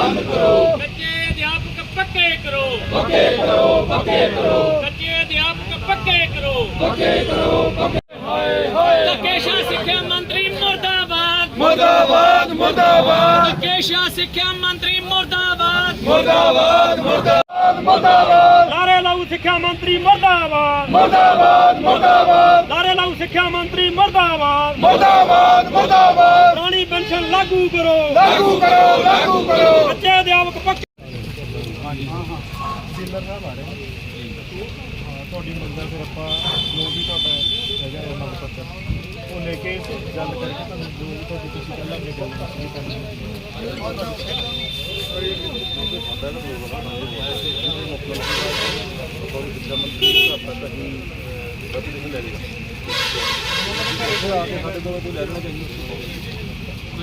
ਬੰਦ ਕਰੋ। ਕੱਚੇ ਅਧਿਆਪਕ ਪੱਕੇ ਕਰੋ। ਪੱਕੇ ਕਰੋ ਪੱਕੇ ਕਰੋ। ਕੱਚੇ ਅਧਿਆਪਕ ਪੱਕੇ ਕਰੋ। ਪੱਕੇ ਕਰੋ ਪੱਕੇ ਹਾਏ ਹਾਏ। ਧੱਕੇਸ਼ਾਹ ਸਿੱਖਿਆ ਮੰਤਰੀ ਮੁਰਦਾਬਾਦ। ਮੁਰਦਾਬਾਦ ਮੁਰਦਾਬਾਦ। ਧੱਕੇਸ਼ਾਹ ਸਿੱਖਿਆ ਮੰਤਰੀ ਮੁਰਦਾਬਾਦ। ਮੁਰਦਾਬਾਦ ਮੁਰਦਾਬਾਦ ਮੁਰਦਾਬਾਦ। ਲਾਰੇ ਲਾਊ ਸਿੱਖਿਆ ਮੰਤਰੀ ਮੁਰਦਾਬਾਦ। ਮੁਰਦਾਬਾਦ ਮੁਰਦਾਬਾਦ। ਲਾਰੇ ਲਾਊ ਸਿੱਖਿਆ ਮੰਤਰੀ ਮੁਰਦਾਬਾਦ। ਮੁਰਦਾਬਾਦ ਮੁਰਦਾਬਾਦ। ਲਾਗੂ ਕਰੋ। ਲਾਗੂ ਕਰੋ ਲਾਗੂ ਕਰੋ। ਕੱਚੇ ਅਧਿਆਪਕ ਪੱਕੇ ਡੀਲਰ ਸਾਹਿਬ ਆ ਰਹੇ ਹਾਂ ਤੁਹਾਡੀ ਮੰਜ਼ਿਲ ਫਿਰ ਆਪਾਂ ਜੋ ਵੀ ਤੁਹਾਡਾ ਹੈਗਾ ਹੈ ਮੰਗ ਪੱਤਰ ਉਹ ਲੈ ਕੇ ਗੱਲ ਕਰਕੇ ਤੁਹਾਨੂੰ ਜੋ ਵੀ ਤੁਹਾਡੀ ਤੁਸੀਂ ਪਹਿਲਾਂ ਆਪਣੀ ਗੱਲ ਦੱਸਣੀ ਕਰਨੀ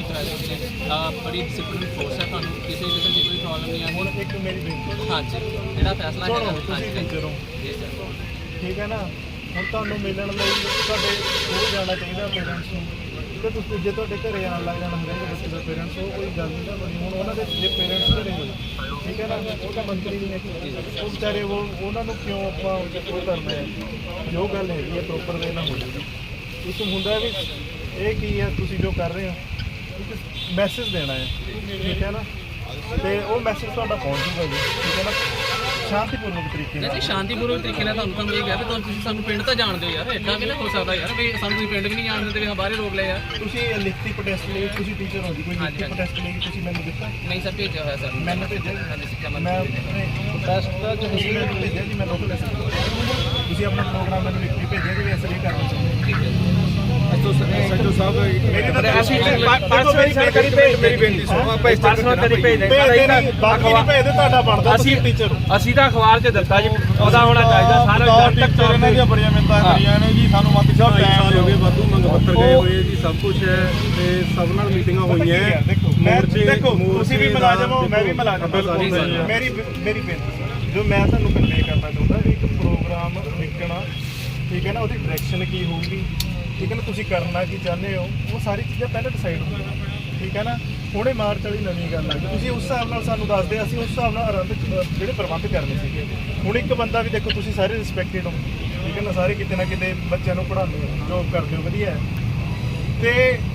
ਬੜੀ ਡਿਸਪਲਿਨ ਫੋਰਸ ਹੈ ਤੁਹਾਨੂੰ। ਕਿਸੇ ਕਿਸਮ ਦੀ ਕੋਈ ਪ੍ਰੋਬਲਮ ਨਹੀਂ ਹੁਣ ਆਉਂਦੀ ਇੱਕ ਮੇਰੀ ਬੇਨਤੀ ਹਾਂਜੀ। ਜਿਹੜਾ ਫੈਸਲਾ ਸੁਣੋ ਹੈਗਾ ਤੁਸੀਂ ਹਾਂਜੀ। ਟੀਚਰ ਹੋ ਜੀ ਸਰ। ਠੀਕ ਹੈ ਨਾ? ਹੁਣ ਤੁਹਾਨੂੰ ਮਿਲਣ ਲਈ ਤੁਹਾਡੇ ਕੋਲ ਜਾਣਾ ਚਾਹੀਦਾ ਪੇਰੈਂਟਸ ਨੂੰ। ਤੇ ਤੁਸੀਂ ਜੇ ਤੁਹਾਡੇ ਘਰੇ ਆਉਣ ਲੱਗ ਜਾਣਾ ਹਰੇਕ ਬੱਚੇ ਦਾ ਪੇਰੈਂਟਸ ਉਹ ਕੋਈ ਗੱਲ ਨਹੀਂ ਨਾ ਬਣੀ ਹੁਣ ਉਹਨਾਂ ਦੇ ਜੇ ਪੇਰੈਂਟਸ ਘਰੇ ਹੋਏ ਠੀਕ ਹੈ ਨਾ? ਉਹ ਤਾਂ ਮੰਤਰੀ ਉਹ ਵਿਚਾਰੇ ਉਹ ਉਹਨਾਂ ਨੂੰ ਕਿਉਂ ਆਪਾਂ ਉਹ ਕਰਨਾ ਹੈ? ਜੋ ਗੱਲ ਹੈਗੀ ਹੈ ਪ੍ਰੋਪਰ ਵੇ ਨਾਲ ਹੋ ਜਾਊਗੀ। ਇਸ ਹੁੰਦਾ ਵੀ ਇਹ ਕੀ ਹੈ? ਤੁਸੀਂ ਜੋ ਕਰ ਰਹੇ ਹੋ। ਇੱਕ ਮੈਸੇਜ ਦੇਣਾ ਹੈ। ਠੀਕ ਹੈ ਨਾ? ਤੇ ਉਹ ਮੈਸੇਜ ਤੁਹਾਡਾ ਪਹੁੰਚ ਜੂਗਾ ਜੀ। ਠੀਕ ਹੈ ਨਾ? ਸ਼ਾਂਤੀਪੂਰਵਕ ਤਰੀਕੇ ਨਾਲ। ਨਹੀਂ ਸ਼ਾਂਤੀਪੂਰਵਕ ਤਰੀਕੇ ਨਾਲ ਤੁਹਾਨੂੰ ਤੁਹਾਨੂੰ ਇਹ ਕਿਹਾ ਵੀ ਤੁਹਾਨੂੰ ਤੁਸੀਂ ਸਾਨੂੰ ਪਿੰਡ ਤਾਂ ਜਾਣਦੇ ਹੋ ਯਾਰ ਏਦਾਂ ਕਿਵੇਂ ਹੋ ਸਕਦਾ ਯਾਰ ਵੀ ਸਾਨੂੰ ਤੁਸੀਂ ਪਿੰਡ ਵੀ ਨਹੀਂ ਜਾਣਦੇ ਤੇ ਵੀ ਹਾਂ ਬਾਹਰੇ ਰੋਕ ਲਿਆ ਯਾਰ। ਤੁਸੀਂ ਇਹ ਲਿਖਤੀ ਪ੍ਰੋਟੈਸਟ ਲਈ ਤੁਸੀਂ ਟੀਚਰ ਹੋ ਜੀ ਕੋਈ ਹਾਂਜੀ, ਲਿਖਤੀ ਹਾਂਜੀ। ਪ੍ਰੋਟੈਸਟ ਲਈ ਤੁਸੀਂ ਮੈਨੂੰ ਦਿੱਤਾ? ਨਹੀਂ ਸਰ ਭੇਜਿਆ ਹੋਇਆ ਸਰ ਮੈਨੂੰ ਭੇਜਿਆ ਜੀ। ਹਾਂਜੀ ਸਿੱਖਿਆ ਮੈਂ ਮੰਤਰੀ ਨੇ। ਪ੍ਰੋਟੈਸਟ ਦਾ ਤੁਸੀਂ ਮੈਨੂੰ ਭੇਜਿਆ ਜੀ ਮੈਂ ਲੋਕਲ ਐਸਐਸ ਤੁਸੀਂ ਆਪਣਾ ਪ੍ਰੋਗਰਾਮ ਮੈਨੂੰ ਲਿਖਤੀ ਭੇਜਿਆ ਜੀ ਐਸਾ ਨਹੀਂ ਕਰਨਾ ਚਾਹੁੰਦੇ ਠੀਕ ਹੈ ਸੱਚੋ ਸਾਹਿਬ ਮੇਰੀ ਤਾਂ ਅਸੀਂ ਪਰਸਨਲੀ ਸਰ ਕਰੀ ਭੇਜ ਮੇਰੀ ਬੇਨਤੀ ਸੁਣੋ ਆਪਾਂ ਇਸ ਪਰਸਨਲ ਕਰੀ ਭੇਜ ਦੇ ਭੇਜਦੇ ਨਹੀਂ ਬਾਕੀ ਨਹੀਂ ਭੇਜਦੇ ਤੁਹਾਡਾ ਬਣਦਾ ਤੁਸੀਂ ਅਸੀਂ- ਟੀਚਰ ਹੋ। ਅਸੀਂ ਤਾਂ ਅਖਬਾਰ 'ਚ ਦਿੱਤਾ ਜੀ ਉਹਦਾ ਹੋਣਾ ਚਾਹੀਦਾ ਸਾਰਾ ਜਨ ਤੱਕ ਟੀਚਰ ਇਹਨਾਂ ਦੀਆਂ ਬੜੀਆਂ ਮਿੰਤਾਂ ਕਰੀਆਂ ਨੇ ਜੀ ਸਾਨੂੰ ਮਤ ਸਾਹਿਬ ਟਾਈਮ ਹੋ ਗਏ ਵਾਧੂ ਮੰਗ ਪੱਤਰ ਗਏ ਹੋਏ ਜੀ ਸਭ ਕੁਝ ਹੈ ਤੇ ਸਭ ਨਾਲ ਮੀਟਿੰਗਾਂ ਹੋਈਆਂ। ਦੇਖੋ ਮੈਂ ਦੇਖੋ ਤੁਸੀਂ ਵੀ ਮੁਲਾਜ਼ਮ ਹੋ ਮੈਂ ਵੀ ਮੁਲਾਜ਼ਮ ਹਾਂ। ਮੇਰੀ ਮੇਰੀ ਬੇਨਤੀ ਸਰ, ਜੋ ਮੈਂ ਤੁਹਾਨੂੰ ਕਨਵੇ ਕਰਨਾ ਚਾਹੁੰਦਾ ਵੀ ਇੱਕ ਪ੍ਰੋਗਰਾਮ ਲਿਖਣਾ ਠੀਕ ਹੈ ਨਾ ਉਹਦੀ ਡਾਇਰੈਕਸ਼ਨ ਕੀ ਹੋਊਗੀ? ਠੀਕ ਹੈ ਨਾ ਤੁਸੀਂ ਕਰਨਾ ਕੀ ਚਾਹੁੰਦੇ ਹੋ ਉਹ ਸਾਰੀ ਚੀਜ਼ਾਂ ਪਹਿਲਾਂ ਡਿਸਾਈਡ ਹੁੰਦੀਆਂ। ਠੀਕ ਹੈ ਨਾ ਹੁਣੇ ਮਾਰਚ ਵਾਲੀ ਨਵੀਂ ਗੱਲ ਆ ਗਈ। ਤੁਸੀਂ ਉਸ ਹਿਸਾਬ ਨਾਲ ਸਾਨੂੰ ਦੱਸਦੇ ਅਸੀਂ ਉਸ ਹਿਸਾਬ ਨਾਲ ਆਰੰਭ ਜਿਹੜੇ ਪ੍ਰਬੰਧ ਕਰਨੇ ਸੀਗੇ। ਹੁਣ ਇੱਕ ਬੰਦਾ ਵੀ ਦੇਖੋ ਤੁਸੀਂ ਸਾਰੇ ਰਿਸਪੈਕਟਡ ਹੋ। ਠੀਕ ਹੈ ਨਾ ਸਾਰੇ ਕਿਤੇ ਨਾ ਕਿਤੇ ਬੱਚਿਆਂ ਨੂੰ ਪੜ੍ਹਾਉਂਦੇ ਹੋ ਜੋਬ ਕਰਦੇ ਹੋ ਵਧੀਆ ਹੈ। ਤੇ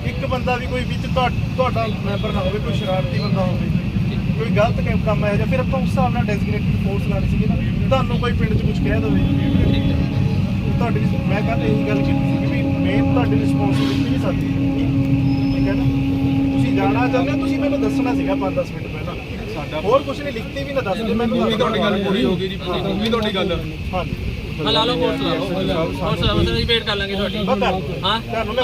ਇੱਕ ਬੰਦਾ ਵੀ ਕੋਈ ਵਿੱਚ ਤੁਹਾ- ਤੁਹਾਡਾ ਮੈਂਬਰ ਨਾ ਹੋਵੇ ਕੋਈ ਸ਼ਰਾਰਤੀ ਬੰਦਾ ਹੋਵੇ ਕੋਈ ਗਲਤ ਕੰਮ- ਹੈ ਜਾਂ ਫਿਰ ਆਪਾਂ ਉਸ ਹਿਸਾਬ ਨਾਲ ਡੈਜ਼ਿਗਨੇਟਡ ਫੋਰਸ ਲਾਣੀ ਸੀਗੀ ਨਾ ਤੁਹਾਨੂੰ ਕੋਈ ਪਿੰਡ 'ਚ ਕੁਝ ਕਹਿ ਦੇਵੇ। ਤੁਹਾਡੀ ਮੈਂ ਕੱਲ ਇਹੀ ਗੱਲ ਕੀਤੀ ਸੀ ਵੀ ਮੇਨ ਤੁਹਾਡੀ ਰਿਸਪੌਂਸਿਬਿਲਟੀ ਸਾਡੀ। ਹੈ। ਠੀਕ ਹੈ ਨਾ? ਤੁਸੀਂ ਜਾਣਾ ਚਾਹੁੰਦੇ ਹੋ ਤੁਸੀਂ ਮੈਨੂੰ ਦੱਸਣਾ ਸੀਗਾ 5-10 ਮਿੰਟ ਪਹਿਲਾਂ। ਸਾਡਾ ਹੋਰ ਕੁਝ ਨਹੀਂ ਲਿਖਤੀ ਵੀ ਨਾ ਦੱਸਦੇ ਮੈਨੂੰ ਵੀ ਤੁਹਾਡੀ ਗੱਲ ਪੂਰੀ ਹੋ ਗਈ ਜੀ ਵੀ ਤੁਹਾਡੀ ਗੱਲ। ਹਾਂਜੀ। ਹਾਂ ਲਾ ਲਓ ਫੋਰਸ ਲਾ ਲਓ। ਫੋਰਸ ਲਾ ਲਓ ਅਸੀਂ ਵੇਟ ਕਰ ਲਾਂਗੇ ਤੁਹਾਡੀ। ਪਤਾ ਹਾਂ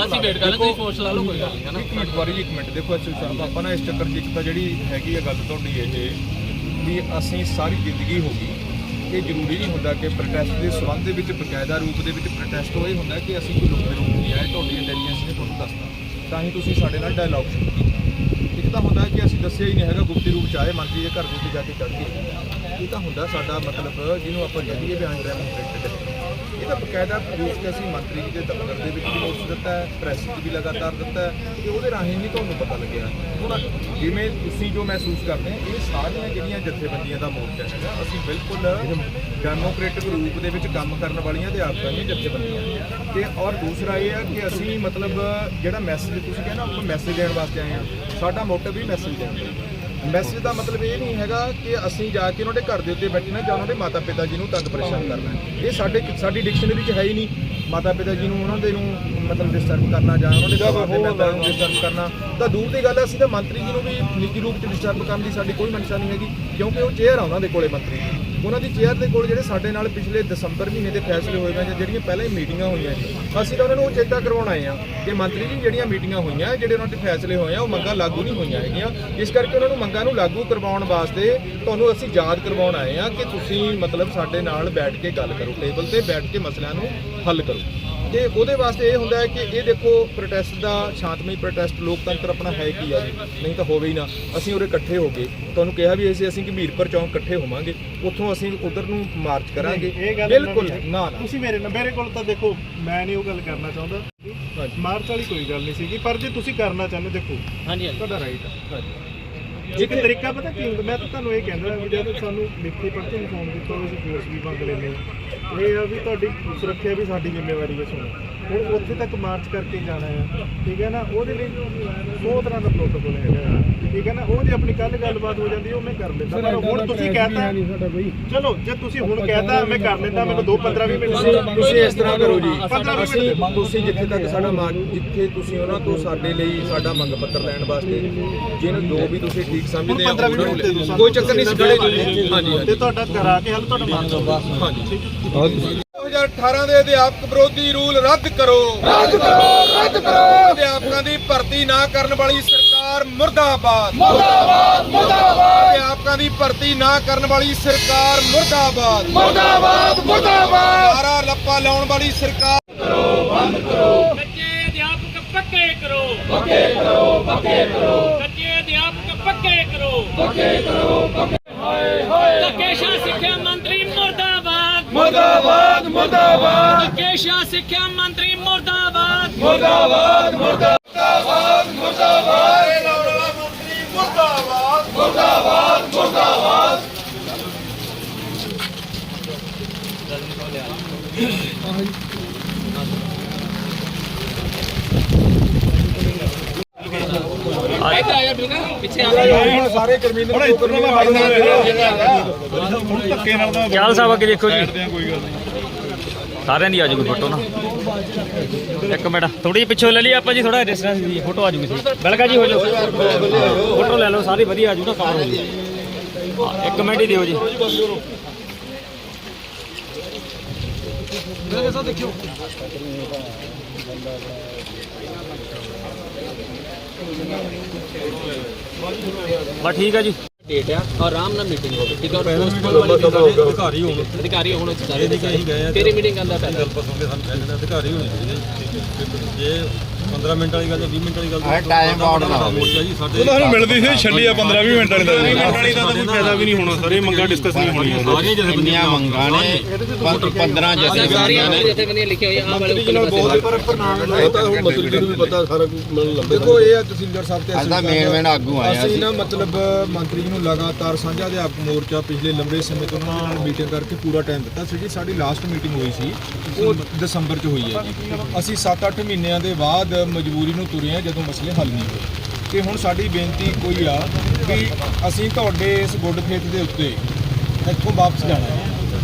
ਅਸੀਂ ਵੇਟ ਕਰ ਲਾਂਗੇ ਤੁਸੀਂ ਫੋਰਸ ਲਾ ਲਓ ਕੋਈ ਗੱਲ ਨਹੀਂ ਹੈ ਨਾ? ਇੱਕ ਮਿੰਟ ਵਾਰੀ ਜੀ ਇੱਕ ਮਿੰਟ। ਦੇਖੋ ਐਸਓ ਸਾਹਿਬ ਆਪਾਂ ਨਾ ਇਸ ਚੱਕਰ 'ਚ ਇੱਕ ਤਾਂ ਜਿਹੜੀ ਹੈਗੀ ਆ ਗੱਲ ਤੁਹਾਡੀ ਇਹ ਵੀ ਅਸੀਂ ਸਾਰੀ ਜ਼ਿੰਦਗੀ ਹੋ ਗਈ ਇਹ ਜ਼ਰੂਰੀ ਨਹੀਂ ਹੁੰਦਾ ਕਿ ਪ੍ਰੋਟੈਸਟ ਦੇ ਸਬੰਧ ਦੇ ਵਿੱਚ ਬਕਾਇਦਾ ਰੂਪ ਦੇ ਵਿੱਚ ਟੈਸਟ ਉਹ ਇਹ ਹੁੰਦਾ ਕਿ ਅਸੀਂ ਕੋਈ ਲੁਕਦੇ ਰੂਪ ਨਹੀਂ ਆਏ, ਤੁਹਾਡੀ ਇੰਟੈਲੀਜੈਂਸ ਨੇ ਤੁਹਾਨੂੰ ਦੱਸਤਾ। ਤਾਂ ਹੀ ਤੁਸੀਂ ਸਾਡੇ ਨਾਲ ਡਾਇਲੌਗ ਸ਼ੁਰੂ ਕੀਤਾ। ਇੱਕ ਤਾਂ ਹੁੰਦਾ ਕਿ ਅਸੀਂ ਦੱਸਿਆ ਹੀ ਨਹੀਂ ਹੈਗਾ, ਗੁਪਤੀ ਰੂਪ ਚ ਆਏ ਮੰਤਰੀ ਦੇ ਘਰ ਦੇ ਉੱਤੇ ਜਾ ਕੇ ਚੜ੍ਹ ਗਏ ਇਹ ਤਾਂ ਹੁੰਦਾ ਸਾਡਾ ਮਤਲਬ ਜਿਹਨੂੰ ਆਪਾਂ ਕਹਿੰਦੇ ਵੀ ਅਨਡੈਮੋਕ੍ਰੇਟਿਕ ਇਹਦਾ ਬਕਾਇਦਾ ਪ੍ਰੂਫ ਕਿ ਅਸੀਂ ਮੰਤਰੀ ਜੀ ਦੇ ਦਫ਼ਤਰ ਦੇ ਵਿੱਚ ਵੀ ਨੋਟਿਸ ਦਿੱਤਾ ਹੈ ਪ੍ਰੈਸ 'ਚ ਵੀ ਲਗਾਤਾਰ ਦਿੱਤਾ ਹੈ ਤੇ ਉਹਦੇ ਰਾਹੀਂ ਵੀ ਤੁਹਾਨੂੰ ਪਤਾ ਲੱਗਿਆ ਹੁਣ ਜਿਵੇਂ ਤੁਸੀਂ ਜੋ ਮਹਿਸੂਸ ਕਰਦੇ ਹੋ, ਇਹ ਸਾਰੀਆਂ ਜਿਹੜੀਆਂ ਜਥੇਬੰਦੀਆਂ ਦਾ ਮੋਰਚਾ ਹੈਗਾ, ਅਸੀਂ ਬਿਲਕੁਲ ਡੈਮੋਕ੍ਰੇਟਿਕ ਰੂਪ ਦੇ ਵਿੱਚ ਕੰਮ ਕਰਨ ਵਾਲੀਆਂ ਤੇ ਆਪਕਾਂ ਜਥੇਬੰਦੀਆਂ ਤੇ ਔਰ ਦੂਸਰਾ ਇਹ ਹੈ ਕਿ ਅਸੀਂ ਮਤਲਬ ਜਿਹੜਾ ਮੈਸੇਜ ਤੁਸੀਂ ਕਹਿੰਦੇ ਆਪਾਂ ਮੈਸੇਜ ਦੇਣ ਵਾਸਤੇ ਆਏ ਹਾਂ, ਸਾਡਾ ਮੋਟਿਵ ਵੀ ਮੈਸੇਜ ਦੇਣ ਦਾ ਮੈਸੇਜ ਦਾ ਮਤਲਬ ਇਹ ਨਹੀਂ ਹੈਗਾ ਕਿ ਅਸੀਂ ਜਾ ਕੇ ਉਹਨਾਂ ਦੇ ਘਰ ਦੇ ਉੱਤੇ ਬੈਠਣਾ ਜਾਂ ਉਹਨਾਂ ਦੇ ਮਾਤਾ ਪਿਤਾ ਜੀ ਨੂੰ ਤੰਗ ਪਰੇਸ਼ਾਨ ਕਰਨਾ ਇਹ ਸਾਡੇ ਸਾਡੀ ਡਿਕਸ਼ਨਰੀ 'ਚ ਹੈ ਹੀ ਨਹੀਂ। ਮਾਤਾ ਪਿਤਾ ਜੀ ਨੂੰ, ਉਹਨਾਂ ਦੇ ਨੂੰ ਮਤਲਬ ਡਿਸਟਰਬ ਕਰਨਾ ਜਾਂ ਉਹਨਾਂ ਦੇ ਪਰਿਵਾਰ ਦੇ ਮੈਂਬਰਾਂ ਨੂੰ ਡਿਸਟਰਬ ਕਰਨਾ ਤਾਂ ਦੂਰ ਦੀ ਗੱਲ ਹੈ ਅਸੀਂ ਤਾਂ ਮੰਤਰੀ ਜੀ ਨੂੰ ਵੀ ਨਿੱਜੀ ਰੂਪ 'ਚ ਡਿਸਟਰਬ ਕਰਨ ਦੀ ਸਾਡੀ ਕੋਈ ਮਨਸ਼ਾ ਨਹੀਂ ਹੈਗੀ ਕਿਉਂਕਿ ਉਹ ਚੇਅਰ ਆ ਉਹਨਾਂ ਦੇ ਕੋਲੇ ਮੰਤਰੀ ਉਹਨਾਂ ਦੀ ਚੇਅਰ ਦੇ ਕੋਲ ਜਿਹੜੇ ਸਾਡੇ ਨਾਲ ਪਿਛਲੇ ਦਸੰਬਰ ਮਹੀਨੇ ਦੇ ਫੈਸਲੇ ਹੋਏ ਹੋਏ ਜਾਂ ਜਿਹੜੀਆਂ ਪਹਿਲਾਂ ਹੀ ਮੀਟਿੰਗਾਂ ਹੋਈਆਂ ਅਸੀਂ ਤਾਂ ਉਹਨਾਂ ਨੂੰ ਉਹ ਚੇਤਾ ਕਰਵਾਉਣ ਆਏ ਆ ਕਿ ਮੰਤਰੀ ਜੀ ਜਿਹੜੀਆਂ ਮੀਟਿੰਗਾਂ ਹੋਈਆਂ ਜਿਹੜੇ ਉਹਨਾਂ ਦੇ ਫੈਸਲੇ ਹੋਏ ਆ ਉਹ ਮੰਗਾਂ ਲਾਗੂ ਨਹੀਂ ਹੋਈਆਂ ਹੈਗੀਆਂ। ਇਸ ਕਰਕੇ ਉਹਨਾਂ ਨੂੰ ਮੰਗਾਂ ਨੂੰ ਲਾਗੂ ਕਰਵਾਉਣ ਵਾਸਤੇ ਤੁਹਾਨੂੰ ਅਸੀਂ ਯਾਦ ਕਰਵਾਉਣ ਆਏ ਆ ਕਿ ਤੁਸੀਂ ਮਤਲਬ ਸਾਡੇ ਨਾਲ ਬੈਠ ਕੇ ਗੱਲ ਕਰੋ ਟੇਬਲ ਤੇ ਬੈਠ ਕੇ ਮਸਲਿਆਂ ਨੂੰ ਹੱਲ ਕਰੋ। ਤੇ ਉਹਦੇ ਵਾਸਤੇ ਇਹ ਹੁੰਦਾ ਹੈ ਕਿ ਇਹ ਦੇਖੋ ਪ੍ਰੋਟੈਸਟ ਦਾ ਸ਼ਾਂਤਮਈ ਪ੍ਰੋਟੈਸਟ ਲੋਕਤੰਤਰ ਆਪਣਾ ਹੈ ਕੀ ਆ ਜੀ? ਨਹੀਂ ਤਾਂ ਹੋਵੇ ਹੀ ਨਾ। ਅਸੀਂ ਉਰੇ ਇਕੱਠੇ ਹੋ ਗਏ। ਤੁਹਾਨੂੰ ਕਿਹਾ ਵੀ ਅਸੀਂ ਅਸੀਂ ਗੰਭੀਰਪੁਰ ਚੌਂਕ ਇਕੱਠੇ ਹੋਵਾਂਗੇ। ਉੱਥੋਂ ਅਸੀਂ ਉਧਰ ਨੂੰ ਮਾਰਚ ਕਰਾਂਗੇ। ਬਿਲਕੁਲ। ਨਾ ਨਾ। ਤੁਸੀਂ ਮੇਰੇ ਨਾਲ ਮੇਰੇ ਕੋਲ ਤਾਂ ਦੇਖੋ ਮੈਂ ਨਹੀਂ ਉਹ ਗੱਲ ਕਰਨਾ ਚਾਹੁੰਦਾ। ਹਾਂਜੀ। ਮਾਰਚ ਵਾਲੀ ਕੋਈ ਗੱਲ ਨਹੀਂ ਸੀਗੀ ਪਰ ਜੇ ਤੁਸੀਂ ਕਰਨਾ ਚਾਹੁੰਦੇ ਦੇਖੋ ਹਾਂਜੀ ਹਾਂਜੀ। ਤੁਹਾਡਾ ਰਾਈਟ ਹੈ ਇੱਕ ਤਰੀਕਾ ਪਤਾ ਕੀ ਹੁੰਦਾ ਮੈਂ ਤਾਂ ਤੁਹਾਨੂੰ ਇਹ ਕਹਿੰਦਾ ਵੀ ਜਦੋਂ ਸਾਨੂੰ ਲਿਖਤੀ ਪੜ੍ਹ ਕੇ ਇਨਫੋਰਮ ਕੀਤਾ ਹੋਵੇ ਅਸੀਂ ਫੋਰਸ ਵੀ ਮੰਗ ਲੈਂਦੇ ਇਹ ਆ ਵੀ ਤੁਹਾਡੀ ਸੁਰੱਖਿਆ ਵੀ ਸਾਡੀ ਜ਼ਿੰਮੇਵਾਰੀ ਹੈ ਸੁਣੋ। ਹੁਣ ਉੱਥੇ ਤੱਕ ਮਾਰਚ ਕਰਕੇ ਜਾਣਾ ਹੈ ਠੀਕ ਹੈ ਨਾ? ਉਹਦੇ ਲਈ ਸੌ ਤਰ੍ਹਾਂ ਦਾ ਪ੍ਰੋਟੋਕੋਲ ਹੈਗਾ ਹੈ, ਠੀਕ ਹੈ ਨਾ? ਉਹ ਜੇ ਆਪਣੀ ਕੱਲ ਗੱਲਬਾਤ ਹੋ ਜਾਂਦੀ ਹੈ ਉਹ ਮੈਂ ਕਰ ਲੈਂਦਾ। ਪਰ ਹੁਣ ਤੁਸੀਂ ਕਹਤਾ ਚਲੋ ਜੇ ਤੁਸੀਂ ਹੁਣ ਕਹਤਾ ਮੈਂ ਕਰ ਲੈਂਦਾ ਮੈਨੂੰ 2 15 20 ਮਿੰਟ ਤੁਸੀਂ ਇਸ ਤਰ੍ਹਾਂ ਕਰੋ ਜੀ। 15 20 ਅਸੀਂ ਮਿੰਟ ਤੁਸੀਂ ਜਿੱਥੇ ਤੱਕ ਸਾਡਾ ਮੰਗ ਜਿੱਥੇ ਤੁਸੀਂ ਉਹਨਾਂ ਤੋਂ ਸਾਡੇ ਲਈ ਸਾਡਾ ਮੰਗ ਪੱਤਰ ਲੈਣ ਵਾਸਤੇ ਜਿਹਨੂੰ ਜੋ ਵੀ ਤੁਸੀਂ ਠੀਕ ਸਮਝਦੇ ਆ 15 ਉਹਨਾਂ ਨੂੰ ਮਿੰਟ ਦੇ ਦਿਓ ਲੈ- ਸਾਨੂੰ। ਕੋਈ ਚੱਕਰ ਨਹੀਂ ਸਿੱਧੇ ਹਾਂਜੀ ਤੇ ਤੁਹਾਡਾ ਕਰਾ ਕੇ ਹੱਲ ਤੁਹਾਡਾ ਲਓ ਹਾਂਜੀ। 2018 ਦੇ ਅਧਿਆਪਕ ਵਿਰੋਧੀ ਰੂਲ ਰੱਦ ਕਰੋ। ਰੱਦ ਕਰੋ ਰੱਦ ਕਰੋ। ਅਧਿਆਪਕਾਂ ਦੀ ਭਰਤੀ ਨਾ ਕਰਨ ਵਾਲੀ ਸਰਕਾਰ ਮੁਰਦਾਬਾਦ। ਮੁਰਦਾਬਾਦ ਮੁਰਦਾਬਾਦ। ਅਧਿਆਪਕਾਂ ਦੀ ਭਰਤੀ ਨਾ ਕਰਨ ਵਾਲੀ ਸਰਕਾਰ ਮੁਰਦਾਬਾਦ। ਮੁਰਦਾਬਾਦ ਮੁਰਦਾਬਾਦ। ਸਾਰਾ ਲੱਪਾ ਲਾਉਣ ਵਾਲੀ ਸਰਕਾਰ ਕੱਚੇ ਅਧਿਆਪਕ ਪੱਕੇ ਕਰੋ। ਪੱਕੇ ਕਰੋ ਪੱਕੇ ਕਰੋ। ਅਧਿਆਪਕ ਪੱਕੇ ਕਰੋ। ਪੱਕੇ ਕਰੋ ਪੱਕੇ। ਹਾਏ ਹਾਏ। ਸਿੱਖਿਆ ਮੰਤਰੀ ਮੁਰਦਾਬਾਦ। ਮੁਰਦਾਬਾਦ। ਮੁਰਦਾਬਾਦ। ਧੱਕੇਸ਼ਾਹ ਸਿੱਖਿਆ ਮੰਤਰੀ ਮੁਰਦਾਬਾਦ। ਮੁਰਦਾਬਾਦ ਮੁਰਦਾਬਾਦ। ਮੁਰਦਾਬਾਦ ਮੁਰਦਾਬਾਦ। ਮੁਰਦਾਬਾਦ। ਮੁਰਦਾਬਾਦ ਇੱਧਰ ਆ ਜਾ ਬਿਲਕੁਲ। ਪਿੱਛੇ ਆ ਜਾ। ਸਾਰੇ ਕ੍ਰਿਮੀਨਲ ਚਾਲ ਸਾਹਿਬ ਅੱਗੇ ਦੇਖੋ ਜੀ। ਸਾਰਿਆਂ ਦੀ ਆ ਜੂਗੀ ਫੋਟੋ ਨਾ। ਇੱਕ ਮਿੰਟ ਥੋੜੀ ਪਿੱਛੋਂ ਲੈ ਲਈ ਆਪਾਂ ਜੀ ਥੋੜਾ ਡਿਸਟੈਂਸ ਦੀ ਫੋਟੋ ਆ ਜੂਗੀ ਥੋੜੀ ਬਲਗਾ ਜੀ ਹੋ ਜਾਓ। ਫੋਟੋ ਲੈ ਲਓ, ਸਾਰੀ ਵਧੀਆ ਆ ਜੂ ਨਾ ਕਵਰ ਹੋ ਜੂ। ਇੱਕ ਮਿੰਟ ਹੀ ਦਿਓ ਜੀ। ਬਸ ਠੀਕ ਆ ਜੀ। ਡੇਟ ਆ ਆਰਾਮ ਨਾਲ ਮੀਟਿੰਗ ਹੋਵੇ ਠੀਕ ਆ? ਔਰ ਅਧਿਕਾਰੀ ਹੋਣ ਅਧਿਕਾਰੀ ਹੋਣ ਚਾਹੀਦੇ ਤੇਰੀ ਮੀਟਿੰਗ ਕਰਦਾ ਪਹਿਲਾਂ? ਅਧਿਕਾਰੀ ਹੋਣੇ ਚਾਹੀਦੇ ਜੇ 15 ਮਿੰਟ ਵਾਲੀ ਗੱਲ ਜਾਂ 20 ਮਿੰਟ ਵਾਲੀ ਗੱਲ ਹੈ ਟਾਈਮ ਆਊਟ ਨਾ ਹੋਵੇ। ਜੀ ਸਾਡੇ ਤੁਹਾਨੂੰ ਮਿਲਦੀ ਸੀ ਛੱਡੀ ਆ 15 20 ਮਿੰਟ ਵਾਲੀ ਦਾ 20 ਮਿੰਟ ਵਾਲੀ ਦਾ ਤਾਂ ਕੋਈ ਫਾਇਦਾ ਵੀ ਨਹੀਂ ਹੋਣਾ ਸਰ ਇਹ ਮੰਗਾ ਡਿਸਕਸ ਨਹੀਂ ਹੋਣੀ ਸਾਰੀਆਂ ਜਥੇਬੰਦੀਆਂ ਮੰਗਾਂ ਨੇ 15 ਅਸਾਂ ਸਾਰੀਆਂ ਜਥੇਬੰਦੀਆਂ ਲਿਖੀਆਂ ਹੋਈਆਂ ਆਹ ਵਾਲੇ ਉੱਪਰ ਪਾਸੇ ਦੇਖੋ ਇਹ ਆ ਤਹਿਸੀਲਦਾਰ ਸਾਹਿਬ ਤੇ ਅੱਜ ਦਾ ਮੇਨ ਮੇਨ ਆਗੂ ਆਇਆ ਅਸੀਂ ਸੀ ਨਾ ਮਤਲਬ ਮੰਤਰੀ ਜੀ ਨੂੰ ਲਗਾਤਾਰ ਸਾਂਝਾ ਅਧਿਆਪਕ ਮੋਰਚਾ ਪਿਛਲੇ ਲੰਬੇ ਸਮੇਂ ਤੋਂ ਉਹਨਾਂ ਨਾਲ ਮੀਟਿੰਗ ਕਰਕੇ ਪੂਰਾ ਟਾਈਮ ਦਿੱਤਾ ਸੀ ਜੀ ਸਾਡੀ ਲਾਸਟ ਮੀਟਿੰਗ ਹੋਈ ਸੀ ਉਹ ਦਸੰਬਰ 'ਚ ਹੋਈ ਹੈ ਜੀ। ਅਸੀਂ 7-8 ਮਹੀਨਿਆਂ ਦੇ ਬਾਅਦ ਮਜਬੂਰੀ ਨੂੰ ਤੁਰੇ ਹਾਂ ਜਦੋਂ ਮਸਲੇ ਹੱਲ ਨਹੀਂ ਹੋਏ। ਤੇ ਹੁਣ ਸਾਡੀ ਬੇਨਤੀ ਕੋਈ ਆ ਕਿ ਅਸੀਂ ਤੁਹਾਡੇ ਇਸ ਗੁੱਡ ਫੇਥ ਦੇ ਉੱਤੇ ਇੱਥੋਂ ਵਾਪਸ ਜਾਣਾ ਹੈ।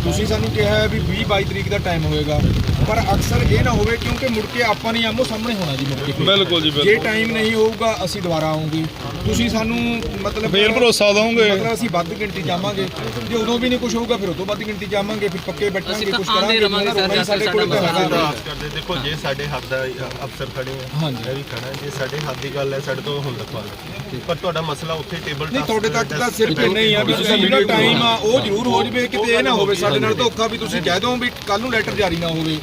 ਤੁਸੀਂ ਸਾਨੂੰ ਕਿਹਾ ਹੈ ਵੀ 20 22 ਤਰੀਕ ਦਾ ਟਾਈਮ ਹੋਏਗਾ। ਪਰ ਅਕਸਰ ਇਹ ਨਾ ਹੋਵੇ ਕਿਉਂਕਿ ਮੁੜ ਕੇ ਆਪਾਂ ਨਹੀਂ ਆਮੋ ਸਾਹਮਣੇ ਹੋਣਾ ਜੀ ਮੁੜ ਕੇ ਬਿਲਕੁਲ ਜੀ ਜੇ ਟਾਈਮ ਨਹੀਂ ਹੋਊਗਾ ਅਸੀਂ ਦੁਬਾਰਾ ਆਉਂਗੇ। ਤੁਸੀਂ ਸਾਨੂੰ ਮਤਲਬ ਫੇਰ ਭਰੋਸਾ ਦਵੋਗੇ ਮਤਲਬ ਅਸੀਂ ਵੱਧ ਗਿਣਤੀ ਜਾਵਾਂਗੇ। ਜੇ ਉਦੋਂ ਵੀ ਨਹੀਂ ਕੁਝ ਹੋਊਗਾ ਫਿਰ ਉਦੋਂ ਵੱਧ ਗਿਣਤੀ ਜਾਵਾਂਗੇ ਫਿਰ ਪੱਕੇ ਬੈਠਾਂਗੇ ਅਸੀਂ ਤਾਂ ਕੁਝ ਆਉਂਦੇ ਕਰਾਂਗੇ। ਰਵਾਂਗੇ ਸਰ, ਰੋਣਾ ਸਾਡੇ ਕੋਲ ਤਾਂ ਸਾਡਾ ਹੈਗਾ ਕਰਦੇ ਦੇਖੋ ਜੇ ਸਾਡੇ ਹੱਥ ਦਾ ਅਫਸਰ ਖੜੇ ਆ ਹਾਂਜੀ। ਇਹ ਵੀ ਖੜਾ ਜੇ ਸਾਡੇ ਹੱਥ ਦੀ ਗੱਲ ਹੈ ਸਾਡੇ ਤੋਂ ਹੁਣ ਲਿਖਵਾ ਲਓ ਪਰ ਤੁਹਾਡਾ ਮਸਲਾ ਉੱਥੇ ਟੇਬਲ ਨਹੀਂ ਤੁਹਾਡੇ ਤੱਕ ਤਾਂ ਸਿਰਫ ਇੰਨਾ ਹੀ ਆ ਵੀ ਤੁਸੀਂ ਜਿਹੜਾ ਟਾਈਮ ਆ ਉਹ ਜ਼ਰੂਰ ਹੋ ਜਵੇ ਕਿਤੇ ਇਹ ਨਾ ਹੋਵੇ ਸਾਡੇ ਨਾਲ ਧੋਖਾ ਵੀ ਤੁਸੀਂ ਕਹਿ ਦਿਓ ਵੀ ਕੱਲ ਨੂੰ ਲੈਟਰ ਜਾਰੀ ਨਾ ਹੋਵੇ।